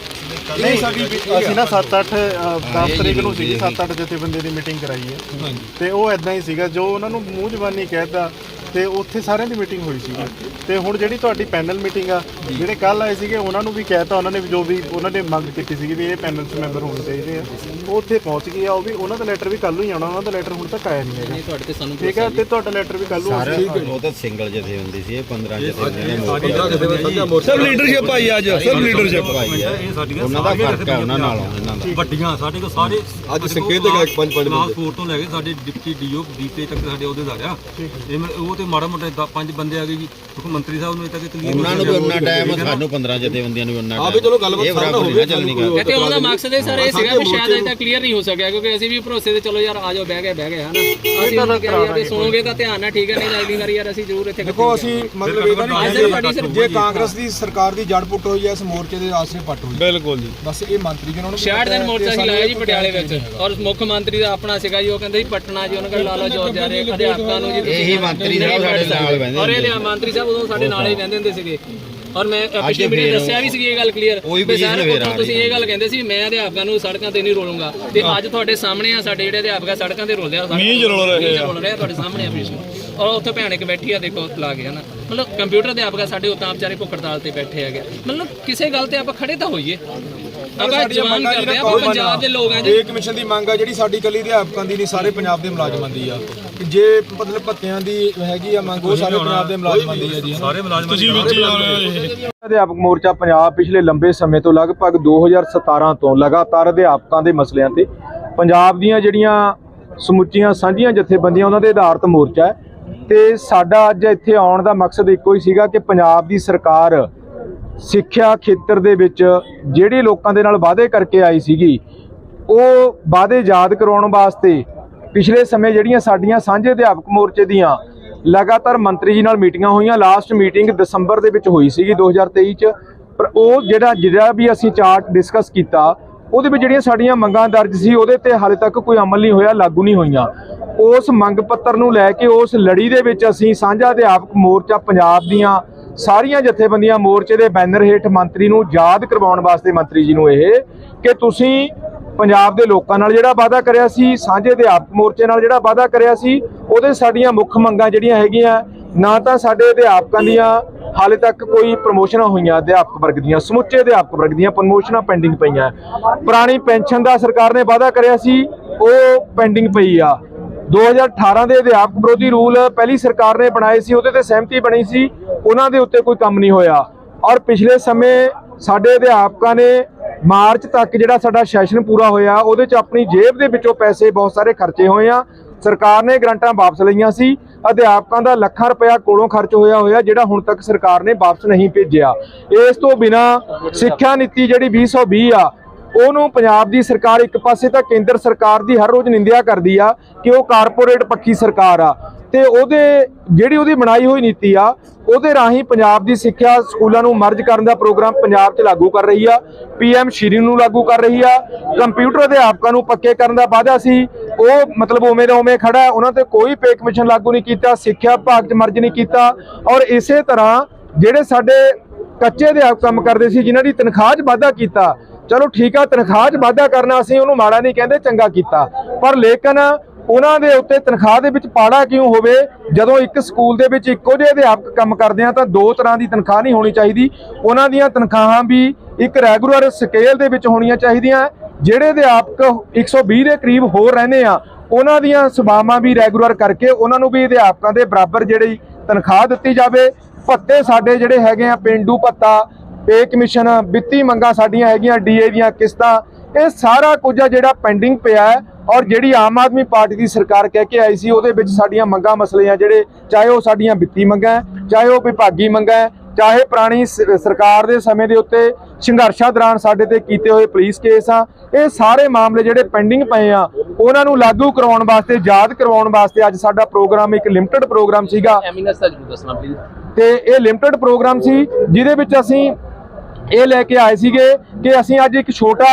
ਨਹੀਂ ਸਾਡੀ ਅਸੀਂ ਨਾ 7-8 10 ਤਰੀਕ ਨੂੰ ਸੀਗੀ 7-8 ਜਥੇਬੰਦੀ ਦੀ ਮੀਟਿੰਗ ਕਰਾਈ ਹੈ। ਤੇ ਉਹ ਐਦਾਂ ਹੀ ਸੀਗਾ ਜੋ ਉਹਨਾਂ ਨੂੰ ਮੂੰਹ ਜ਼ਬਾਨੀ ਕਹਿਤਾ ਤੇ ਉੱਥੇ ਸਾਰਿਆਂ ਦੀ ਮੀਟਿੰਗ ਹੋਈ ਸੀਗੀ। ਤੇ ਹੁਣ ਜਿਹੜੀ ਤੁਹਾਡੀ ਪੈਨਲ ਮੀਟਿੰਗ ਆ ਜਿਹੜੇ ਕੱਲ ਆਏ ਸੀਗੇ ਉਹਨਾਂ ਨੂੰ ਵੀ ਕਹਿਤਾ ਉਹਨਾਂ ਨੇ ਵੀ ਜੋ ਵੀ ਉਹਨਾਂ ਨੇ ਮੰਗ ਕੀਤੀ ਸੀਗੀ ਵੀ ਇਹ ਪੈਨਲ 'ਚ ਮੈਂਬਰ ਹੋਣੇ ਚਾਹੀਦੇ ਆ। ਉਹ ਉੱਥੇ ਪਹੁੰਚ ਗਏ ਆ ਉਹ ਵੀ ਉਹਨਾਂ ਦਾ ਲੈਟਰ ਵੀ ਕੱਲ ਨੂੰ ਹੀ ਆਉਣਾ ਉਹਨਾਂ ਦਾ ਲੈਟਰ ਹੁਣ ਤੱਕ ਆਇਆ ਨਹੀਂ ਹੈਗਾ। ਨਹੀਂ ਤੁਹਾਡੇ ਤੇ ਸਾਨੂੰ ਠੀਕ ਹੈ ਤੇ ਤੁਹਾਡਾ ਲੈਟਰ ਵੀ ਕੱਲ ਨੂੰ ਆ ਜਾਏਗਾ ਉਹ ਤਾਂ ਸਿੰਗਲ ਜਥੇ ਹੁੰਦੀ ਸੀ ਇਹ 15 ਜਥੇ ਨੇ ਸਭ ਲੀਡਰਸ਼ਿਪ ਆਈ ਅੱਜ ਸਭ ਲੀਡਰਸ਼ਿਪ ਇਹ ਸਾਡੀਆਂ ਉਹਨਾਂ ਦਾ ਫ਼ਰਕ ਹੈ ਉਹਨਾਂ ਨਾਲੋਂ ਇਹਨਾਂ ਦਾ ਵੱਡੀਆਂ ਸਾਡੇ ਕੋਲ ਸਾਰੇ ਅੱਜ ਸੰਕੇਤ ਇੱਕ ਪੰਜ ਪੰਜ 4 ਤੋਂ ਲੈ ਕੇ ਸਾਡੇ ਡਿਪਟੀ ਡੀਓ ਡੀਪੀ ਤੱਕ ਸਾਡੇ ਅਹੁਦੇਦਾਰ ਆ। ਇਹ ਮੈਂ- ਉਹ ਤੇ ਮਾੜਾ ਮੋਟਾ ਦ- ਪੰਜ ਬੰਦੇ ਆ ਗਏ ਜੀ ਕਿਉਂਕਿ ਮੰਤਰੀ ਸਾਹਿਬ ਨੂੰ ਇਹ ਤੱਕ ਕਲੀਅਰ ਉਹਨਾਂ ਨੂੰ ਵੀ ਉਹਨਾਂ ਟਾਈਮ ਸਾਨੂੰ 15 ਜਥੇਬੰਦੀਆਂ ਨੂੰ ਵੀ ਉਹਨਾਂ ਟਾਈਮ ਚਲੋ ਗੱਲਬਾਤ ਇਹ ਬਰਾਬਰ ਨਹੀਂ ਚੱਲਣੀ ਗੱਲ। ਇੱਥੇ ਉਹਨਾਂ ਦਾ ਮਕਸਦ ਇਹ ਸਰ ਇਹ ਸੀਗਾ ਵੀ ਸ਼ਾਇਦ ਅਜੇ ਤੱਕ ਕਲੀਅਰ ਨਹੀਂ ਹੋ ਸਕਿਆ ਕਿਉਂਕਿ ਅਸੀਂ ਵੀ ਭਰੋਸੇ ਤੇ ਚਲੋ ਯਾਰ ਆ ਜਾਓ ਬਹਿ ਗਏ ਬਹਿ ਗਏ ਹਨਾ। ਅਸੀਂ ਉਹਨਾਂ ਕਿਹਾ ਯਾਰ ਜੇ ਸੁਣੋਗੇ ਤਾਂ ਧਿਆਨ ਨਾਲ ਠੀਕ ਹੈ ਨਹੀਂ ਤਾਂ ਅਗਲੀ ਵਾਰੀ ਯਾਰ ਅਸੀਂ ਜ਼ਰੂਰ ਇੱਥੇ ਦੇਖੋ ਅਸੀਂ ਮਤਲਬ ਇਹਦਾ ਨਹੀਂ ਜੇ ਕਾਂਗਰਸ ਦੀ ਸਰਕਾਰ ਦੀ ਜੜ ਪੁੱਟ ਹੋਈ ਹੈ ਇਸ ਮੋਰਚੇ ਦੇ ਆਸਰੇ ਪੱਟ ਹੋਈ ਬਿਲਕੁਲ ਜੀ। ਬਸ ਇਹ ਮੰਤਰੀ ਜੀ ਉਹਨਾਂ ਨੂੰ ਵੀ 66 ਦਿਨ ਹੈ ਮੋਰਚਾ ਕਿ ਸਾਨੂੰ ਲਾਇਆ ਜੀ ਪਟਿਆਲੇ ਵਿੱਚ। ਔਰ ਮੁੱਖ ਮੰਤਰੀ ਦਾ ਆਪਣਾ ਸੀਗਾ ਜੀ ਉਹ ਕਹਿੰਦੇ ਸੀ ਪਟਨਾ ਜੀ ਉਹਨਾਂ ਕੋਲ ਲਾਲਾ ਜੋਰ ਜਾ ਰਹੇ ਅਧਿਆਪਕਾਂ ਨੂੰ ਜੀ ਇਹੀ ਮੰਤਰੀ ਸਾਹਿਬ ਸਾਡੇ ਨਾਲ ਬਹਿੰਦੇ ਔਰ ਇਹ ਹੁੰਦੇ ਅਧਿਆਪਕ ਮੰਤਰੀ ਸਾਹਿਬ ਉਦੋਂ ਸਾਡੇ ਨਾਲ ਹੀ ਬਹਿੰਦੇ ਹੁੰਦੇ ਸੀਗੇ। ਔਰ ਮੈਂ ਪਿਛਲੀ ਫੇਰ ਦੱਸਿਆ ਵੀ ਸੀ ਇਹ ਗੱਲ ਕਲੀਅਰ position ਫੇਰ ਆ ਤੁਸੀਂ ਇਹ ਗੱਲ ਕਹਿੰਦੇ ਸੀ ਮੈਂ ਅਧਿਆਪਕਾਂ ਨੂੰ ਸੜਕਾਂ ਤੇ ਨਹੀਂ ਰੋਲੂੰਗਾ। ਤੇ ਅੱਜ ਤੁਹਾਡੇ ਸਾਹਮਣੇ ਆ ਸਾਡੇ ਜਿਹੜੇ ਅਧਿਆਪਕ ਸੜਕਾਂ ਤੇ ਰੋਲਦੇ ਆ ਮੀਂਹ ਰੋਲ ਰਹੇ ਆ। ਰੋਲ ਰਹੇ ਆ ਤੁਹਾਡੇ ਸਾਹਮਣੇ ਆ ਪਿਛਲੇ ਔਰ ਉੱਥੇ ਭੈਣ ਇੱਕ ਬੈਠੀ ਆ ਦੇਖੋ ਲਾ ਕੇ ਹਨਾ। ਮਤਲਬ ਕੰਪਿਊਟਰ ਅਧਿਆਪਕ ਆ ਸਾਡੇ ਉਤਾਂ ਵਿਚਾਰੇ ਭੁੱਖ ਹੜਤਾਲ ਤੇ ਬੈਠੇ ਹੈਗੇ। ਮਤਲਬ ਕਿਸੇ ਗੱਲ ਤੇ ਆਪਾਂ ਖੜੇ ਤਾਂ ਹੋਈਏ। ਆਪਾਂ ਜਵਾਨ ਕਰਦੇ ਆ ਪੰਜਾਬ ਦੇ ਲੋਕ ਆ ਜੀ। ਇਹ ਕਮਿਸ਼ਨ ਦੀ ਮੰਗ ਆ ਜਿਹੜੀ ਸਾਡੀ ਕੱਲੀ ਅਧਿਆਪਕਾਂ ਦੀ ਨਹੀਂ ਸਾਰੇ ਪੰਜਾਬ ਦੇ ਮੁਲਾਜ਼ਮਾਂ ਦੀ ਆ। ਕਿ ਜੇ ਮਤਲਬ ਭੱਤਿਆਂ ਦੀ ਹੈਗੀ ਆ ਮੰਗ ਉਹ ਸਾਰੇ ਪੰਜਾਬ ਦੇ ਮੁਲਾਜ਼ਮਾਂ ਦੀ ਹੈ ਜੀ ਸਾਰੇ ਮੁਲਾਜ਼ਮ ਤੁਸੀਂ ਵਿੱਚ ਅਧਿਆਪਕ ਮੋਰਚਾ ਪੰਜਾਬ ਪਿਛਲੇ ਲੰਬੇ ਸਮੇਂ ਤੋਂ ਲਗਭਗ 2017 ਤੋਂ ਲਗਾਤਾਰ ਅਧਿਆਪਕਾਂ ਦੇ ਮਸਲਿਆਂ ਤੇ ਪੰਜਾਬ ਦੀਆਂ ਜਿਹੜੀਆਂ ਸਮੁੱਚੀਆਂ ਸਾਂਝੀਆਂ ਜਥੇਬੰਦੀਆਂ ਉਹਨਾਂ ਦੇ ਆਧਾਰਿਤ ਮੋਰਚਾ ਹੈ। ਤੇ ਸਾਡਾ ਅੱਜ ਇੱਥੇ ਆਉਣ ਦਾ ਮਕਸਦ ਇੱਕੋ ਹੀ ਸੀਗਾ ਕਿ ਪੰਜਾਬ ਦੀ ਸਰਕਾਰ ਸਿੱਖਿਆ ਖੇਤਰ ਦੇ ਵਿੱਚ ਜਿਹੜੇ ਲੋਕਾਂ ਦੇ ਨਾਲ ਵਾਅਦੇ ਕਰਕੇ ਆਈ ਸੀਗੀ ਉਹ ਵਾਅਦੇ ਯਾਦ ਕਰਵਾਉਣ ਵਾਸਤੇ ਪਿਛਲੇ ਸਮੇਂ ਜਿਹੜੀਆਂ ਸਾਡੀਆਂ ਸਾਂਝੇ ਅਧਿਆਪਕ ਮੋਰਚੇ ਦੀਆਂ ਲਗਾਤਾਰ ਮੰਤਰੀ ਜੀ ਨਾਲ ਮੀਟਿੰਗਾਂ ਹੋਈਆਂ, ਲਾਸਟ ਮੀਟਿੰਗ ਦਸੰਬਰ ਦੇ ਵਿੱਚ ਹੋਈ ਸੀਗੀ 2023 ਚ। ਪਰ ਉਹ ਜਿਹੜਾ ਜਿਹੜਾ ਵੀ ਅਸੀਂ ਚਾਰਟ ਡਿਸਕਸ ਕੀਤਾ, ਉਹਦੇ ਵਿੱਚ ਜਿਹੜੀਆਂ ਸਾਡੀਆਂ ਮੰਗਾਂ ਦਰਜ ਸੀ, ਉਹਦੇ ਤੇ ਹਾਲੇ ਤੱਕ ਕੋਈ ਅਮਲ ਨਹੀਂ ਹੋਇਆ, ਲਾਗੂ ਨਹੀਂ ਹੋਈਆਂ। ਉਸ ਮੰਗ ਪੱਤਰ ਨੂੰ ਲੈ ਕੇ, ਉਸ ਲੜੀ ਦੇ ਵਿੱਚ ਅਸੀਂ ਸਾਂਝਾ ਅਧਿਆਪਕ ਮੋਰਚਾ ਪੰਜਾਬ ਦੀਆਂ ਸਾਰੀਆਂ ਜਥੇਬੰਦੀਆਂ ਮੋਰਚੇ ਦੇ ਬੈਨਰ ਹੇਠ ਮੰਤਰੀ ਨੂੰ ਯਾਦ ਕਰਵਾਉਣ ਵਾਸਤੇ ਮੰਤਰੀ ਜੀ ਨੂੰ ਇਹ ਕਿ ਤੁਸੀਂ ਪੰਜਾਬ ਦੇ ਲੋਕਾਂ ਨਾਲ ਜਿਹੜਾ ਵਾਅਦਾ ਕਰਿਆ ਸੀ, ਸਾਂਝੇ ਅਧਿਆਪਕ ਮੋਰਚੇ ਨਾਲ ਜਿਹੜਾ ਵਾਅਦਾ ਕਰਿਆ ਸੀ, ਉਹਦੇ ਸਾਡੀਆਂ ਮੁੱਖ ਮੰਗਾਂ ਜਿਹੜੀਆਂ ਹੈਗੀਆਂ, ਨਾ ਤਾਂ ਸਾਡੇ ਅਧਿਆਪਕਾਂ ਦੀਆਂ, ਹਾਲੇ ਤੱਕ ਕੋਈ ਪ੍ਰਮੋਸ਼ਨਾਂ ਹੋਈਆਂ ਅਧਿਆਪਕ ਵਰਗ ਦੀਆਂ, ਸਮੁੱਚੇ ਅਧਿਆਪਕ ਵਰਗ ਦੀਆਂ ਪ੍ਰਮੋਸ਼ਨਾਂ ਪੈਂਡਿੰਗ ਪਈਆਂ। ਪੁਰਾਣੀ ਪੈਨਸ਼ਨ ਦਾ ਸਰਕਾਰ ਨੇ ਵਾਅਦਾ ਕਰਿਆ ਸੀ, ਉਹ ਪੈਂਡਿੰਗ ਪਈ ਆ। 2018 ਦੇ ਅਧਿਆਪਕ ਵਿਰੋਧੀ ਰੂਲ ਪਹਿਲੀ ਸਰਕਾਰ ਨੇ ਬਣਾਏ ਸੀ, ਉਹਦੇ ਤੇ ਸਹਿਮਤੀ ਬਣੀ ਸੀ, ਉਹਨਾਂ ਦੇ ਉੱਤੇ ਕੋਈ ਕੰਮ ਨਹੀਂ ਹੋਇਆ। ਔਰ ਪਿਛਲੇ ਸਮੇਂ ਸਾਡੇ ਅਧਿਆਪਕਾਂ ਨੇ ਮਾਰਚ ਤੱਕ ਜਿਹੜਾ ਸਾਡਾ ਸੈਸ਼ਨ ਪੂਰਾ ਹੋਇਆ, ਉਹਦੇ 'ਚ ਆਪਣੀ ਜੇਬ ਦੇ ਵਿੱਚੋਂ ਪੈਸੇ ਬਹੁਤ ਸਾਰੇ ਖਰਚੇ ਹੋਏ ਆ। ਸਰਕਾਰ ਨੇ ਗ੍ਰਾਂਟਾਂ ਵਾਪਸ ਲਈਆਂ ਸੀ। ਅਧਿਆਪਕਾਂ ਦਾ ਲੱਖਾਂ ਰੁਪਇਆ ਕੋਲੋਂ ਖਰਚ ਹੋਇਆ ਹੋਇਆ, ਜਿਹੜਾ ਹੁਣ ਤੱਕ ਸਰਕਾਰ ਨੇ ਵਾਪਸ ਨਹੀਂ ਭੇਜਿਆ। ਇਸ ਤੋਂ ਬਿਨਾ ਸਿੱਖਿਆ ਨੀਤੀ ਜਿਹੜੀ 2020 ਆ ਉਹਨੂੰ ਪੰਜਾਬ ਦੀ ਸਰਕਾਰ ਇੱਕ ਪਾਸੇ ਤਾਂ ਕੇਂਦਰ ਸਰਕਾਰ ਦੀ ਹਰ ਰੋਜ਼ ਨਿੰਦਿਆ ਕਰਦੀ ਆ ਕਿ ਉਹ ਕਾਰਪੋਰੇਟ ਪੱਖੀ ਸਰਕਾਰ ਆ। ਤੇ ਉਹਦੇ ਜਿਹੜੀ ਉਹਦੀ ਬਣਾਈ ਹੋਈ ਨੀਤੀ ਆ, ਉਹਦੇ ਰਾਹੀਂ ਪੰਜਾਬ ਦੀ ਸਿੱਖਿਆ ਸਕੂਲਾਂ ਨੂੰ ਮਰਜ ਕਰਨ ਦਾ ਪ੍ਰੋਗਰਾਮ ਪੰਜਾਬ 'ਚ ਲਾਗੂ ਕਰ ਰਹੀ ਆ, ਪੀਐਮ ਸ਼੍ਰੀ ਨੂੰ ਲਾਗੂ ਕਰ ਰਹੀ ਆ, ਕੰਪਿਊਟਰ ਅਧਿਆਪਕਾਂ ਨੂੰ ਪੱਕੇ ਕਰਨ ਦਾ ਵਾਅਦਾ ਸੀ। ਉਹ ਮਤਲਬ ਉਵੇਂ ਦਾ ਉਵੇਂ ਖੜਾ, ਉਹਨਾਂ ਤੇ ਕੋਈ ਪੇ ਕਮਿਸ਼ਨ ਲਾਗੂ ਨਹੀਂ ਕੀਤਾ, ਸਿੱਖਿਆ ਵਿਭਾਗ 'ਚ ਮਰਜ ਨਹੀਂ ਕੀਤਾ ਔਰ ਇਸੇ ਤਰ੍ਹਾਂ ਜਿਹੜੇ ਸਾਡੇ ਕੱਚੇ ਅਧਿਆਪਕ ਕੰਮ ਕਰਦੇ ਸੀ, ਜਿਨ੍ਹਾਂ ਦੀ ਤਨਖਾਹ 'ਚ ਵਾਧਾ ਕੀਤਾ ਚਲੋ ਠੀਕ ਆ, ਤਨਖਾਹ 'ਚ ਵਾਧਾ ਕਰਨਾ ਅਸੀਂ ਉਹਨੂੰ ਮਾੜਾ ਨਹੀਂ ਕਹਿੰਦੇ, ਚੰਗਾ ਕੀਤਾ। ਪਰ ਲੇਕਿਨ ਉਹਨਾਂ ਦੇ ਉੱਤੇ ਤਨਖਾਹ ਦੇ ਵਿੱਚ ਪਾੜਾ ਕਿਉਂ ਹੋਵੇ? ਜਦੋਂ ਇੱਕ ਸਕੂਲ ਦੇ ਵਿੱਚ ਇੱਕੋ ਜਿਹੇ ਅਧਿਆਪਕ ਕੰਮ ਕਰਦੇ ਆ, ਤਾਂ ਦੋ ਤਰ੍ਹਾਂ ਦੀ ਤਨਖਾਹ ਨਹੀਂ ਹੋਣੀ ਚਾਹੀਦੀ। ਉਹਨਾਂ ਦੀਆਂ ਤਨਖਾਹਾਂ ਵੀ ਇੱਕ ਰੈਗੂਲਰ ਸਕੇਲ ਦੇ ਵਿੱਚ ਹੋਣੀਆਂ ਚਾਹੀਦੀਆਂ। ਜਿਹੜੇ ਅਧਿਆਪਕ 120 ਦੇ ਕਰੀਬ ਹੋਰ ਰਹਿੰਦੇ ਆ, ਉਹਨਾਂ ਦੀਆਂ ਸੇਵਾਵਾਂ ਵੀ ਰੈਗੂਲਰ ਕਰਕੇ ਉਹਨਾਂ ਨੂੰ ਵੀ ਅਧਿਆਪਕਾਂ ਦੇ ਬਰਾਬਰ ਜਿਹੜੀ ਤਨਖਾਹ ਦਿੱਤੀ ਜਾਵੇ। ਭੱਤੇ ਸਾਡੇ ਜਿਹੜੇ ਹੈਗੇ ਆ, ਪਿੰਡੂ ਭੱਤਾ ਪੇ ਕਮਿਸ਼ਨ ਵਿੱਤੀ ਮੰਗਾਂ ਸਾਡੀਆਂ ਹੈਗੀਆਂ ਡੀਏ ਦੀਆਂ ਕਿਸ਼ਤਾਂ ਇਹ ਸਾਰਾ ਕੁਝ ਆ ਜਿਹੜਾ ਪੈਂਡਿੰਗ ਪਿਆ ਹੈ ਔਰ ਜਿਹੜੀ ਆਮ ਆਦਮੀ ਪਾਰਟੀ ਦੀ ਸਰਕਾਰ ਕਹਿ ਕੇ ਆਈ ਸੀ ਉਹਦੇ ਵਿੱਚ ਸਾਡੀਆਂ ਮੰਗਾਂ ਮਸਲੇ ਆ ਜਿਹੜੇ ਚਾਹੇ ਉਹ ਸਾਡੀਆਂ ਵਿੱਤੀ ਮੰਗਾਂ ਚਾਹੇ ਉਹ ਵਿਭਾਗੀ ਮੰਗਾਂ ਚਾਹੇ ਪੁਰਾਣੀ ਸਰਕਾਰ ਦੇ ਸਮੇਂ ਦੇ ਉੱਤੇ ਸੰਘਰਸ਼ਾਂ ਦੌਰਾਨ ਸਾਡੇ ਤੇ ਕੀਤੇ ਹੋਏ ਪੁਲਿਸ ਕੇਸ ਆ ਇਹ ਸਾਰੇ ਮਾਮਲੇ ਜਿਹੜੇ ਪੈਂਡਿੰਗ ਪਏ ਆ ਉਹਨਾਂ ਨੂੰ ਲਾਗੂ ਕਰਵਾਉਣ ਵਾਸਤੇ ਯਾਦ ਕਰਵਾਉਣ ਵਾਸਤੇ ਅੱਜ ਸਾਡਾ ਪ੍ਰੋਗਰਾਮ ਇੱਕ ਲਿਮਟਿਡ ਪ੍ਰੋਗਰਾਮ ਸੀਗਾ। ਤੇ ਇਹ ਲਿਮਟਿਡ ਪ੍ਰੋਗਰਾਮ ਸੀ ਜਿਹਦੇ ਵਿੱਚ ਅਸੀਂ ਇਹ ਲੈ ਕੇ ਆਏ ਸੀਗੇ ਕਿ ਅਸੀਂ ਅੱਜ ਇੱਕ ਛੋਟਾ,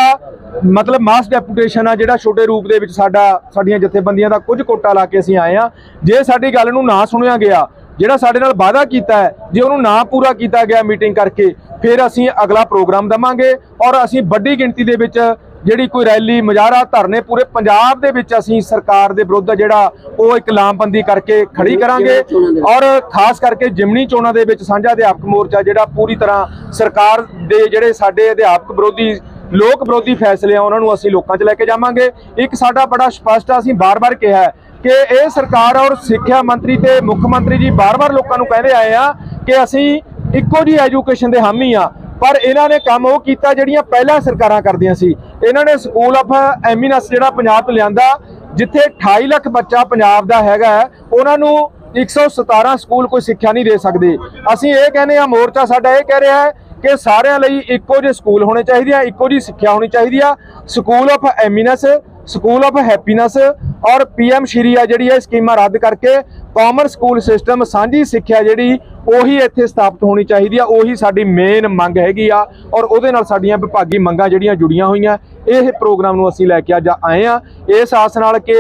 ਮਤਲਬ ਮਾਸ ਡੈਪੂਟੇਸ਼ਨ ਆ, ਜਿਹੜਾ ਛੋਟੇ ਰੂਪ ਦੇ ਵਿੱਚ ਸਾਡਾ, ਸਾਡੀਆਂ ਜਥੇਬੰਦੀਆਂ ਦਾ ਕੁਝ ਕੋਟਾ ਲਾ ਕੇ ਅਸੀਂ ਆਏ ਆ। ਜੇ ਸਾਡੀ ਗੱਲ ਨੂੰ ਨਾ ਸੁਣਿਆ ਗਿਆ, ਜਿਹੜਾ ਸਾਡੇ ਨਾਲ ਵਾਅਦਾ ਕੀਤਾ ਹੈ, ਜੇ ਉਹਨੂੰ ਨਾ ਪੂਰਾ ਕੀਤਾ ਗਿਆ ਮੀਟਿੰਗ ਕਰਕੇ, ਫਿਰ ਅਸੀਂ ਅਗਲਾ ਪ੍ਰੋਗਰਾਮ ਦਵਾਂਗੇ ਔਰ ਅਸੀਂ ਵੱਡੀ ਗਿਣਤੀ ਦੇ ਵਿੱਚ ਜਿਹੜੀ ਕੋਈ ਰੈਲੀ ਮੁਜ਼ਾਹਰਾ ਧਰਨੇ ਪੂਰੇ ਪੰਜਾਬ ਦੇ ਵਿੱਚ ਅਸੀਂ ਸਰਕਾਰ ਦੇ ਵਿਰੁੱਧ ਜਿਹੜਾ ਉਹ ਇੱਕ ਲਾਮਬੰਦੀ ਕਰਕੇ ਖੜੀ ਕਰਾਂਗੇ। ਔਰ ਖਾਸ ਕਰਕੇ ਜਿਮਨੀ ਚੋਣਾਂ ਦੇ ਵਿੱਚ ਸਾਂਝਾ ਅਧਿਆਪਕ ਮੋਰਚਾ ਜਿਹੜਾ ਪੂਰੀ ਤਰ੍ਹਾਂ ਸਰਕਾਰ ਦੇ ਜਿਹੜੇ ਸਾਡੇ ਅਧਿਆਪਕ ਵਿਰੋਧੀ ਲੋਕ ਵਿਰੋਧੀ ਫੈਸਲੇ ਆ ਉਹਨਾਂ ਨੂੰ ਅਸੀਂ ਲੋਕਾਂ 'ਚ ਲੈ ਕੇ ਜਾਵਾਂਗੇ। ਇੱਕ ਸਾਡਾ ਬੜਾ ਸਪਸ਼ਟ ਅਸੀਂ ਬਾਰ-ਬਾਰ ਕਿਹਾ ਹੈ ਕਿ ਇਹ ਸਰਕਾਰ ਔਰ ਸਿੱਖਿਆ ਮੰਤਰੀ ਤੇ ਮੁੱਖ ਮੰਤਰੀ ਜੀ ਬਾਰ-ਬਾਰ ਲੋਕਾਂ ਨੂੰ ਕਹਿੰਦੇ ਆਏ ਆ ਕਿ ਅਸੀਂ ਇੱਕੋ ਜੀ ਐਜੂਕੇਸ਼ਨ ਦੇ ਹਾਮੀ ਆ। ਪਰ ਇਹਨਾਂ ਨੇ ਕੰਮ ਉਹ ਕੀਤਾ ਜਿਹੜੀਆਂ ਪਹਿਲਾਂ ਸਰਕਾਰਾਂ ਕਰਦੀਆਂ ਸੀ। ਇਹਨਾਂ ਨੇ ਸਕੂਲ ਆਫ ਐਮਿਨਸ ਜਿਹੜਾ ਪੰਜਾਬ ਤੋਂ ਲਿਆਂਦਾ ਜਿੱਥੇ 28 ਲੱਖ ਬੱਚਾ ਪੰਜਾਬ ਦਾ ਹੈਗਾ ਹੈ, ਉਹਨਾਂ ਨੂੰ 117 ਸਕੂਲ ਕੋਈ ਸਿੱਖਿਆ ਨਹੀਂ ਦੇ ਸਕਦੇ। ਅਸੀਂ ਇਹ ਕਹਿੰਦੇ ਆ ਮੋਰਚਾ ਸਾਡਾ ਇਹ ਕਹਿ ਰਿਹਾ ਹੈ ਕਿ ਸਾਰਿਆਂ ਲਈ ਇੱਕੋ ਜਿਹੇ ਸਕੂਲ ਹੋਣੇ ਚਾਹੀਦੇ ਆ ਇੱਕੋ ਜਿਹੀ ਸਿੱਖਿਆ ਹੋਣੀ ਚਾਹੀਦੀ ਆ। School of eminence school of happiness ਔਰ ਪੀਐਮ ਸ਼੍ਰੀ ਆ ਜਿਹੜੀ ਇਹ ਸਕੀਮਾਂ ਰੱਦ ਕਰਕੇ ਕਾਮਨ ਸਕੂਲ ਸਿਸਟਮ ਸਾਂਝੀ ਸਿੱਖਿਆ ਜਿਹੜੀ ਉਹੀ ਇੱਥੇ ਸਥਾਪਿਤ ਹੋਣੀ ਚਾਹੀਦੀ ਆ, ਉਹੀ ਸਾਡੀ ਮੇਨ ਮੰਗ ਹੈਗੀ ਆ ਔਰ ਉਹਦੇ ਨਾਲ ਸਾਡੀਆਂ ਵਿਭਾਗੀ ਮੰਗਾਂ ਜਿਹੜੀਆਂ ਜੁੜੀਆਂ ਹੋਈਆਂ, ਇਹ ਪ੍ਰੋਗਰਾਮ ਨੂੰ ਅਸੀਂ ਲੈ ਕੇ ਅੱਜ ਆਏ ਆ। ਇਸ ਆਸ ਨਾਲ ਕਿ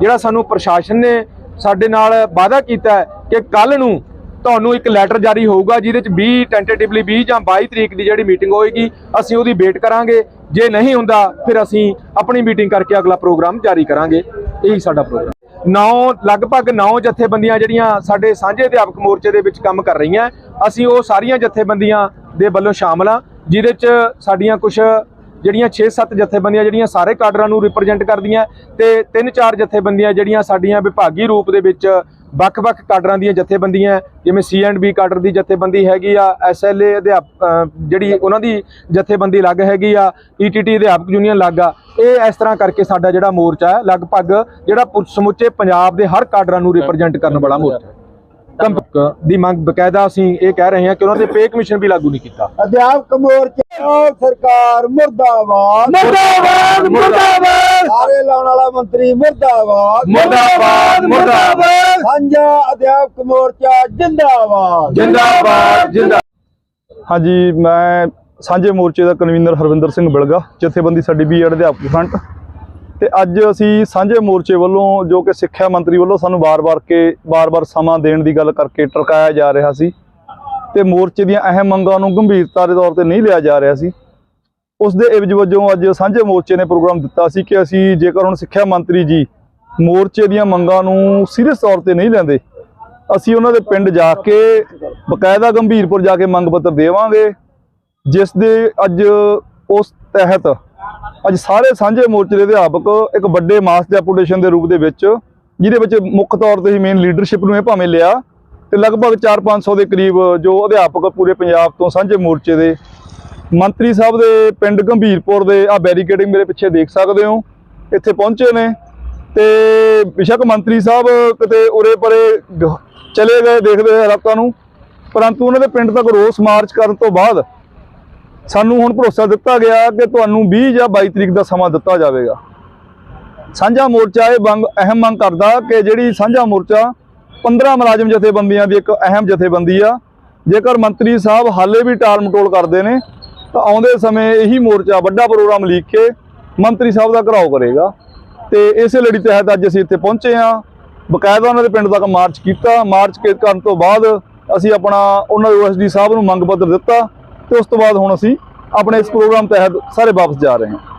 ਜਿਹੜਾ ਸਾਨੂੰ ਪ੍ਰਸ਼ਾਸਨ ਨੇ ਸਾਡੇ ਨਾਲ ਵਾਅਦਾ ਕੀਤਾ ਕਿ ਕੱਲ ਨੂੰ ਤੁਹਾਨੂੰ ਇੱਕ ਲੈਟਰ ਜਾਰੀ ਹੋਊਗਾ, ਜਿਹਦੇ ਚ 20 ਟੈਂਟੇਟਿਵਲੀ 20 ਜਾਂ 22 ਤਰੀਕ ਦੀ ਜਿਹੜੀ ਮੀਟਿੰਗ ਹੋਏਗੀ, ਅਸੀਂ ਉਹਦੀ ਵੇਟ ਕਰਾਂਗੇ। ਜੇ ਨਹੀਂ ਹੁੰਦਾ, ਫਿਰ ਅਸੀਂ ਆਪਣੀ ਮੀਟਿੰਗ ਕਰਕੇ ਅਗਲਾ ਪ੍ਰੋਗਰਾਮ ਜਾਰੀ ਕਰਾਂਗੇ। ਇਹੀ ਸਾਡਾ ਪ੍ਰੋਗਰਾਮ ਨੌ, ਲਗਭਗ ਨੌ ਜਥੇਬੰਦੀਆਂ ਜਿਹੜੀਆਂ ਸਾਡੇ ਸਾਂਝੇ ਅਧਿਆਪਕ ਮੋਰਚੇ ਦੇ ਵਿੱਚ ਕੰਮ ਕਰ ਰਹੀਆਂ, ਅਸੀਂ ਉਹ ਸਾਰੀਆਂ ਜਥੇਬੰਦੀਆਂ ਦੇ ਵੱਲੋਂ ਸ਼ਾਮਲ ਆ ਜਿਹਦੇ ਚ ਸਾਡੀਆਂ ਕੁਝ ਜਿਹੜੀਆਂ 6-7 ਜਥੇਬੰਦੀਆਂ ਜਿਹੜੀਆਂ ਸਾਰੇ ਕਾਡਰਾਂ ਨੂੰ ਰਿਪਰੈਜ਼ੈਂਟ ਕਰਦੀਆਂ ਤੇ 3-4 ਜਥੇਬੰਦੀਆਂ ਜਿਹੜੀਆਂ ਸਾਡੀਆਂ ਵਿਭਾਗੀ ਰੂਪ ਦੇ ਵਿੱਚ ਵੱਖ-ਵੱਖ ਕਾਡਰਾਂ ਦੀਆਂ ਜਥੇਬੰਦੀਆਂ ਜਿਵੇਂ ਸੀ&ਬੀ ਕਾਡਰ ਦੀ ਜਥੇਬੰਦੀ ਹੈਗੀ ਆ ਐਸਐਲਏ ਅਧਿਆਪ ਜਿਹੜੀ ਉਹਨਾਂ ਦੀ ਜਥੇਬੰਦੀ ਅਲੱਗ ਹੈਗੀ ਆ ਈਟੀਟੀ ਅਧਿਆਪਕ ਯੂਨੀਅਨ ਅਲੱਗ ਆ ਇਹ ਇਸ ਤਰ੍ਹਾਂ ਕਰਕੇ ਸਾਡਾ ਜਿਹੜਾ ਮੋਰਚਾ ਹੈ ਲਗਭਗ ਜਿਹੜਾ ਸਮੁੱਚੇ ਪੰਜਾਬ ਦੇ ਹਰ ਕਾਡਰਾਂ ਨੂੰ ਰਿਪਰੈਜ਼ੈਂਟ ਕਰਨ ਵਾਲਾ ਮੋਰਚਾ ਦੀ ਮੰਗ ਬਕਾਇਦਾ ਅਸੀਂ ਇਹ ਕਹਿ ਰਹੇ ਹਾਂ ਕਿ ਉਹਨਾਂ ਤੇ ਪੇ ਕਮਿਸ਼ਨ ਵੀ ਲਾਗੂ ਨਹੀਂ ਕੀਤਾ। ਅਧਿਆਪਕ ਮੋਰਚਾ ਸਰਕਾਰ ਮੁਰਦਾਬਾਦ। ਮੁਰਦਾਬਾਦ ਮੁਰਦਾਬਾਦ। ਸਾਰੇ ਲਾਉਣ ਵਾਲਾ ਮੰਤਰੀ ਮੁਰਦਾਬਾਦ। ਮੁਰਦਾਬਾਦ ਮੁਰਦਾਬਾਦ। ਸਾਂਝਾ ਅਧਿਆਪਕ ਮੋਰਚਾ ਜਿੰਦਾਬਾਦ। ਜਿੰਦਾਬਾਦ ਜਿੰਦਾ ਹਾਂਜੀ ਮੈਂ ਸਾਂਝੇ ਮੋਰਚੇ ਦਾ ਕਨਵੀਨਰ ਹਰਵਿੰਦਰ ਸਿੰਘ ਬਿਲਗਾ ਜਥੇਬੰਦੀ ਸਾਡੀ ਬੀਐਡ ਅਧਿਆਪਕ ਫਰੰਟ। ਤੇ ਅੱਜ ਅਸੀਂ ਸਾਂਝੇ ਮੋਰਚੇ ਵੱਲੋਂ ਜੋ ਕਿ ਸਿੱਖਿਆ ਮੰਤਰੀ ਵੱਲੋਂ ਸਾਨੂੰ ਵਾਰ-ਵਾਰ ਕੇ ਵਾਰ-ਵਾਰ ਸਮਾਂ ਦੇਣ ਦੀ ਗੱਲ ਕਰਕੇ ਟਰਕਾਇਆ ਜਾ ਰਿਹਾ ਸੀ ਤੇ ਮੋਰਚੇ ਦੀਆਂ ਅਹਿਮ ਮੰਗਾਂ ਨੂੰ ਗੰਭੀਰਤਾ ਦੇ ਤੌਰ ਤੇ ਨਹੀਂ ਲਿਆ ਜਾ ਰਿਹਾ ਸੀ। ਉਸ ਦੇ ਇਵਜ ਵਜੋਂ ਅੱਜ ਸਾਂਝੇ ਮੋਰਚੇ ਨੇ ਪ੍ਰੋਗਰਾਮ ਦਿੱਤਾ ਸੀ ਕਿ ਅਸੀਂ ਜੇਕਰ ਹੁਣ ਸਿੱਖਿਆ ਮੰਤਰੀ ਜੀ ਮੋਰਚੇ ਦੀਆਂ ਮੰਗਾਂ ਨੂੰ ਸੀਰੀਅਸ ਤੌਰ ਤੇ ਨਹੀਂ ਲੈਂਦੇ, ਅਸੀਂ ਉਹਨਾਂ ਦੇ ਪਿੰਡ ਜਾ ਕੇ ਬਕਾਇਦਾ ਗੰਭੀਰਪੁਰ ਜਾ ਕੇ ਮੰਗ ਪੱਤਰ ਦੇਵਾਂਗੇ, ਜਿਸ ਦੇ ਅੱਜ ਉਸ ਤਹਿਤ ਅੱਜ ਸਾਰੇ ਸਾਂਝੇ ਮੋਰਚੇ ਦੇ ਅਧਿਆਪਕ ਇੱਕ ਵੱਡੇ ਮਾਸ ਡੈਪੂਟੇਸ਼ਨ ਦੇ ਰੂਪ ਦੇ ਵਿੱਚ, ਜਿਹਦੇ ਵਿੱਚ ਮੁੱਖ ਤੌਰ ਤੇ ਹੀ ਮੇਨ ਲੀਡਰਸ਼ਿਪ ਨੂੰ ਇਹ ਭਾਵੇਂ ਲਿਆ ਤੇ ਲਗਭਗ 4-500 ਦੇ ਕਰੀਬ ਜੋ ਅਧਿਆਪਕ ਪੂਰੇ ਪੰਜਾਬ ਤੋਂ ਸਾਂਝੇ ਮੋਰਚੇ ਦੇ ਮੰਤਰੀ ਸਾਹਿਬ ਦੇ ਪਿੰਡ ਗੰਭੀਰਪੁਰ ਦੇ ਆ ਬੈਰੀਕੇਡਿੰਗ ਮੇਰੇ ਪਿੱਛੇ ਦੇਖ ਸਕਦੇ ਹੋ, ਇੱਥੇ ਪਹੁੰਚੇ ਨੇ ਤੇ ਬਿਸ਼ੱਕ ਮੰਤਰੀ ਸਾਹਿਬ ਕਿਤੇ ਉਰੇ ਪਰੇ ਚਲੇ ਗਏ ਦੇਖਦੇ ਹੋਏ ਹਾਲਾਤਾਂ ਨੂੰ, ਪਰੰਤੂ ਉਹਨਾਂ ਦੇ ਪਿੰਡ ਤੱਕ ਰੋਸ ਮਾਰਚ ਕਰਨ ਤੋਂ ਬਾਅਦ ਸਾਨੂੰ ਹੁਣ ਭਰੋਸਾ ਦਿੱਤਾ ਗਿਆ ਕਿ ਤੁਹਾਨੂੰ 20 ਜਾਂ 22 ਤਰੀਕ ਦਾ ਸਮਾਂ ਦਿੱਤਾ ਜਾਵੇਗਾ। ਸਾਂਝਾ ਮੋਰਚਾ ਇਹ ਮੰਗ ਅਹਿਮ ਮੰਗ ਕਰਦਾ ਕਿ ਜਿਹੜੀ ਸਾਂਝਾ ਮੋਰਚਾ 15 ਮੁਲਾਜ਼ਮ ਜਥੇਬੰਦੀਆਂ ਦੀ ਇੱਕ ਅਹਿਮ ਜਥੇਬੰਦੀ ਆ। ਜੇਕਰ ਮੰਤਰੀ ਸਾਹਿਬ ਹਾਲੇ ਵੀ ਟਾਲ ਮਟੋਲ ਕਰਦੇ ਨੇ, ਤਾਂ ਆਉਂਦੇ ਸਮੇਂ ਇਹੀ ਮੋਰਚਾ ਵੱਡਾ ਪ੍ਰੋਗਰਾਮ ਲਿਖ ਕੇ ਮੰਤਰੀ ਸਾਹਿਬ ਦਾ ਘਰਾਓ ਕਰੇਗਾ। ਤੇ ਇਸੇ ਲੜੀ ਤਹਿਤ ਅੱਜ ਅਸੀਂ ਇੱਥੇ ਪਹੁੰਚੇ ਹਾਂ। ਬਕਾਇਦਾ ਉਹਨਾਂ ਦੇ ਪਿੰਡ ਤੱਕ ਮਾਰਚ ਕੀਤਾ। ਮਾਰਚ ਕਰਨ ਤੋਂ ਬਾਅਦ ਅਸੀਂ ਆਪਣਾ ਉਹਨਾਂ ਦੇ ਓਐਸਡੀ ਸਾਹਿਬ ਨੂੰ ਮੰਗ ਪੱਤਰ ਦਿੱਤਾ। ਤੇ ਉਸ ਤੋਂ ਬਾਅਦ ਹੁਣ ਅਸੀਂ ਆਪਣੇ ਇਸ ਪ੍ਰੋਗਰਾਮ ਤਹਿਤ ਸਾਰੇ ਵਾਪਸ ਜਾ ਰਹੇ ਹਾਂ।